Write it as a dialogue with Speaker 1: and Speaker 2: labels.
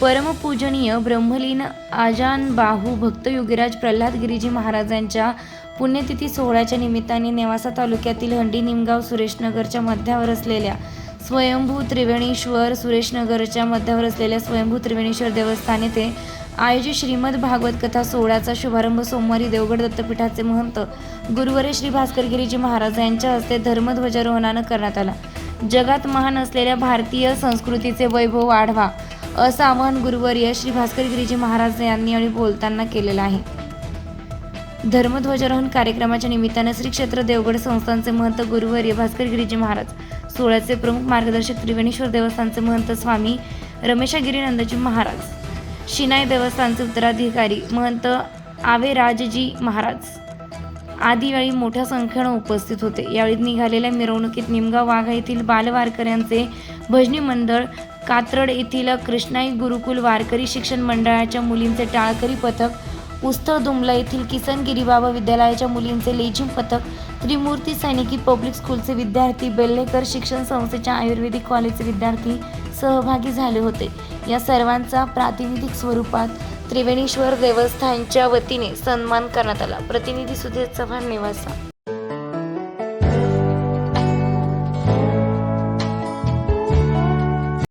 Speaker 1: परमपूजनीय ब्रह्मलीन आजान बाहू भक्त योगीराज प्रल्हाद गिरीजी महाराजांच्या पुण्यतिथी सोहळ्याच्या निमित्ताने नेवासा तालुक्यातील हंडी निमगाव सुरेशनगरच्या मध्यावर असलेल्या स्वयंभू त्रिवेणीश्वर सुरेशनगरच्या मध्यावर असलेल्या स्वयंभू त्रिवेणीश्वर देवस्थान येथे आयोजित श्रीमद भागवत कथा सोहळ्याचा शुभारंभ सोमवारी देवगड दत्तपीठाचे महंत गुरुवरे श्री भास्कर गिरीजी महाराज यांच्या हस्ते धर्मध्वजारोहणानं करण्यात आला. जगात महान असलेल्या भारतीय संस्कृतीचे वैभव वाढवा. असं आवाहन गुरुवर्य श्री भास्कर गिरीजी महाराज यांनी यावेळी बोलताना केलेलं आहे. धर्मध्वजारोहण कार्यक्रमाच्या निमित्तानं श्री क्षेत्र देवगड संस्थांचे महंत गुरुवर्य भास्कर गिरीजी महाराज सोहळ्याचे प्रमुख मार्गदर्शक त्रिवेणेश्वर देवस्थानचे महंत स्वामी रमेशागिरी नंदजी महाराज शिनाई देवस्थानचे उत्तराधिकारी महंत आवेराजजी महाराज आदी वेळी मोठ्या संख्येनं उपस्थित होते. यावेळी निघालेल्या मिरवणुकीत निमगाव वाघा येथील बालवारकऱ्यांचे भजनी मंडळ कात्रड येथील कृष्णाई गुरुकुल वारकरी शिक्षण मंडळाच्या मुलींचे टाळकरी पथक उस्तळ दुमला येथील किसन गिरीबाबा विद्यालयाच्या मुलींचे लेझिम पथक त्रिमूर्ती सैनिकी पब्लिक स्कूलचे विद्यार्थी बेल्लेकर शिक्षण संस्थेच्या आयुर्वेदिक कॉलेजचे विद्यार्थी सहभागी झाले होते. या सर्वांचा प्रातिनिधिक स्वरूपात त्रिवेणीश्वर देवस्थानच्या वतीने सन्मान करण्यात आला. प्रतिनिधी सुधीर चव्हाण निवासा.